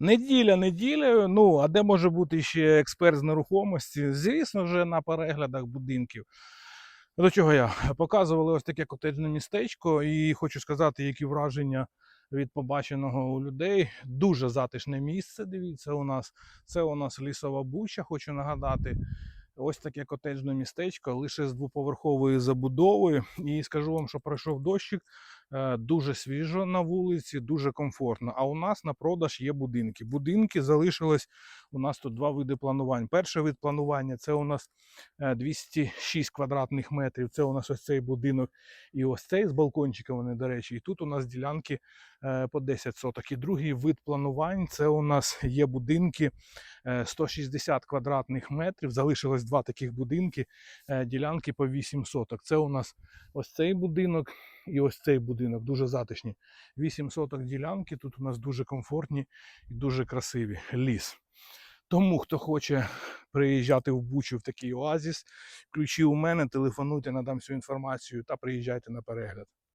Неділя неділею. Ну, а де може бути ще експерт з нерухомості? Звісно, вже на переглядах будинків. До чого я? Показували ось таке котеджне містечко, і хочу сказати, які враження від побаченого у людей. Дуже затишне місце. Дивіться, у нас це у нас лісова буча, хочу нагадати. Ось таке котеджне містечко, лише з двоповерховою забудовою. І скажу вам, що пройшов дощик, е, дуже свіжо на вулиці, дуже комфортно. А у нас на продаж є будинки. Будинки залишилось. У нас тут два види планувань. Перший вид планування це у нас е, 206 квадратних метрів. Це у нас ось цей будинок і ось цей з балкончиками, до речі. І тут у нас ділянки е, по 10 соток. І другий вид планувань це у нас є будинки е, 160 квадратних метрів. Залишилось два таких будинки, е, ділянки по 8 соток. Це у нас ось цей будинок і ось цей будинок. Дуже затишні. 8 соток ділянки. Тут у нас дуже комфортні і дуже красиві. Ліс. Тому, хто хоче приїжджати в Бучу в такий оазіс, ключі у мене, телефонуйте, надам всю інформацію та приїжджайте на перегляд.